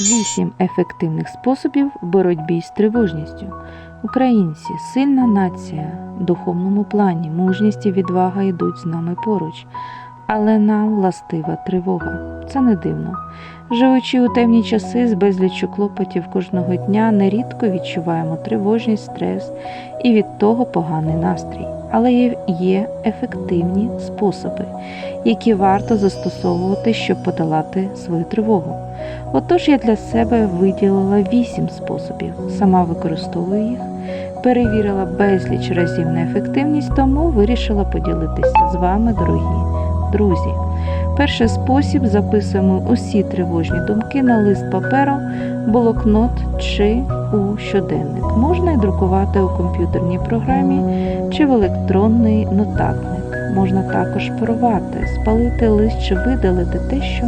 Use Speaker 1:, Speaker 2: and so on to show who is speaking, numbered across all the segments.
Speaker 1: Вісім ефективних способів боротьбі з тривожністю. Українці сильна нація в духовному плані, мужність і відвага йдуть з нами поруч, але нам властива тривога. Це не дивно. Живучи у темні часи з безліччю клопотів кожного дня, нерідко відчуваємо тривожність, стрес і від того поганий настрій. Але є, ефективні способи, які варто застосовувати, щоб подолати свою тривогу. Отож я для себе виділила вісім способів, сама використовую їх, перевірила безліч разів на ефективність, тому вирішила поділитися з вами, дорогі друзі. Перший спосіб записуємо усі тривожні думки на лист паперу, блокнот чи у щоденник. Можна і друкувати у комп'ютерній програмі чи в електронний нотатник. Можна також порвати, спалити лист чи видалити те, що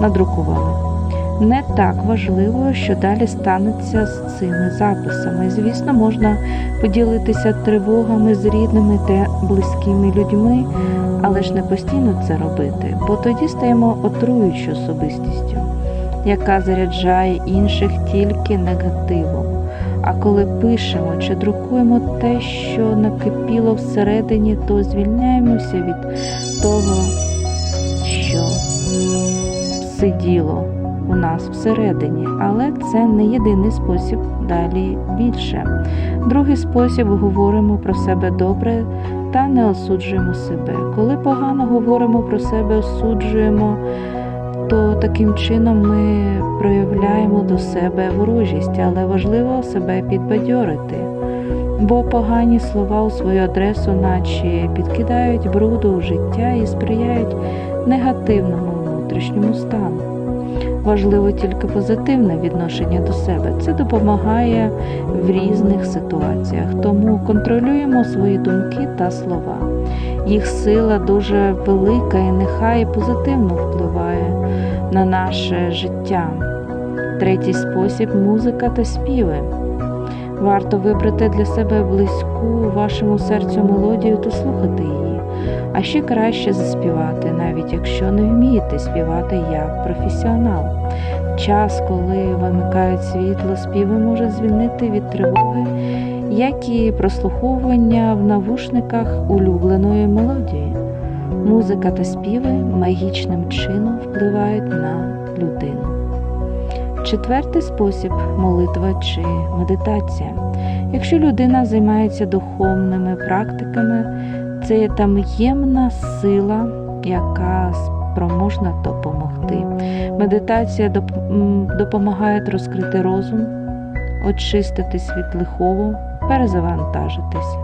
Speaker 1: надрукували. Не так важливо, що далі станеться з цими записами. Звісно, можна поділитися тривогами з рідними та близькими людьми, але ж не постійно це робити, бо тоді стаємо отруючою особистістю, яка заряджає інших тільки негативом. А коли пишемо чи друкуємо те, що накипіло всередині, то звільняємося від того, що сиділо у нас всередині, але це не єдиний спосіб далі більше. Другий спосіб говоримо про себе добре та не осуджуємо себе. Коли погано говоримо про себе, осуджуємо, то таким чином ми проявляємо до себе ворожість, але важливо себе підбадьорити. Бо погані слова у свою адресу, наче підкидають бруду у життя і сприяють негативному внутрішньому стану. Важливо тільки позитивне відношення до себе. Це допомагає в різних ситуаціях. Тому контролюємо свої думки та слова. Їх сила дуже велика і нехай позитивно впливає на наше життя. Третій спосіб музика та співи. Варто вибрати для себе близьку вашому серцю мелодію та слухати її, а ще краще заспівати, навіть якщо не вмієте співати як професіонал. Час, коли вимикають світло, співи може звільнити від тривоги, як і прослуховування в навушниках улюбленої мелодії. Музика та співи магічним чином впливають на людину. Четвертий спосіб молитва чи медитація. Якщо людина займається духовними практиками, це є там'ємна сила, яка спроможна допомогти. Медитація допомагає розкрити розум, очиститись від лихого, перезавантажитись.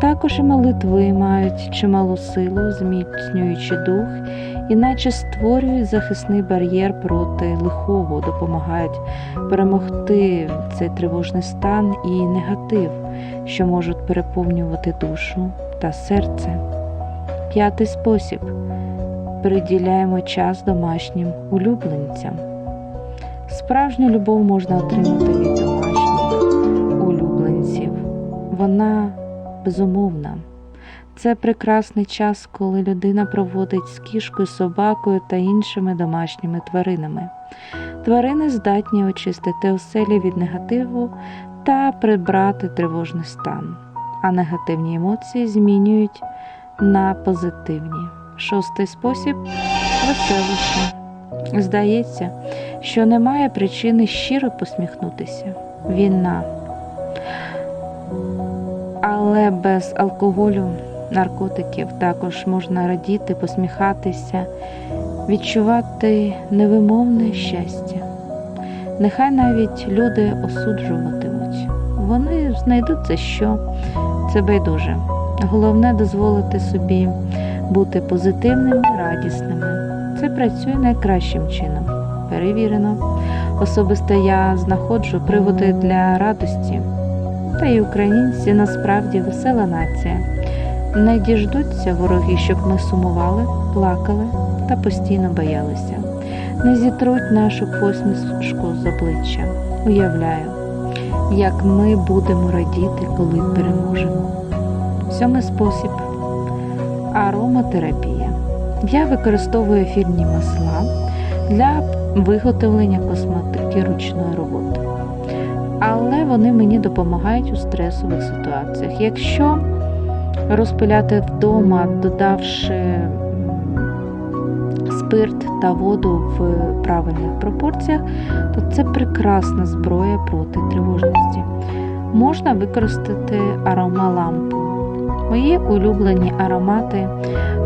Speaker 1: Також і молитви мають чималу силу, зміцнюючи дух, іначе створюють захисний бар'єр проти лихого, допомагають перемогти цей тривожний стан і негатив, що можуть переповнювати душу та серце. П'ятий спосіб приділяємо час домашнім улюбленцям. Справжню любов можна отримати від. Вона безумовна. Це прекрасний час, коли людина проводить з кішкою, собакою та іншими домашніми тваринами. Тварини здатні очистити оселі від негативу та прибрати тривожний стан, а негативні емоції змінюють на позитивні. Шостий спосіб веселище. Здається, що немає причини щиро посміхнутися. Війна. Але без алкоголю, наркотиків також можна радіти, посміхатися, відчувати невимовне щастя. Нехай навіть люди осуджуватимуть. Вони знайдуть за що це байдуже. Головне дозволити собі бути позитивними, радісними. Це працює найкращим чином. Перевірено. Особисто я знаходжу приводи для радості. Та й українці насправді весела нація. Не діждуться вороги, щоб ми сумували, плакали та постійно боялися. Не зітруть нашу посмішку з обличчя. Уявляю, як ми будемо радіти, коли переможемо. Сьомий спосіб ароматерапія. Я використовую ефірні масла для виготовлення косметики ручної роботи. Але вони мені допомагають у стресових ситуаціях. Якщо розпиляти вдома, додавши спирт та воду в правильних пропорціях, то це прекрасна зброя проти тривожності. Можна використати аромалампу. Мої улюблені аромати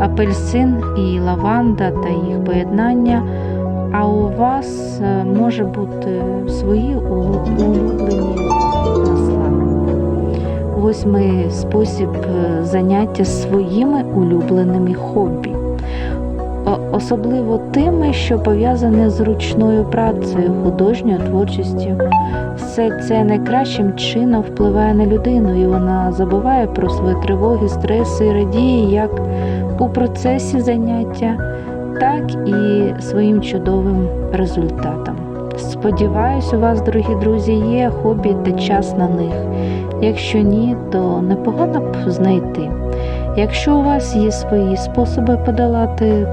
Speaker 1: апельсин і лаванда та їх поєднання. А у вас е, може бути свої улюблені масла. Восьмий спосіб е, заняття своїми улюбленими хобі. Особливо тими, що пов'язані з ручною працею, художньою творчістю. Все це найкращим чином впливає на людину, і вона забуває про свої тривоги, стреси і радіє як у процесі заняття, так і своїм чудовим результатом. Сподіваюсь, у вас, дорогі друзі, є хобі та час на них. Якщо ні, то непогано б знайти. Якщо у вас є свої способи подолати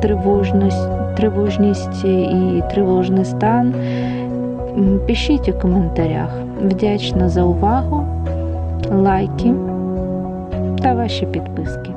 Speaker 1: тривожність, тривожність і тривожний стан, пишіть у коментарях. Вдячна за увагу, лайки та ваші підписки.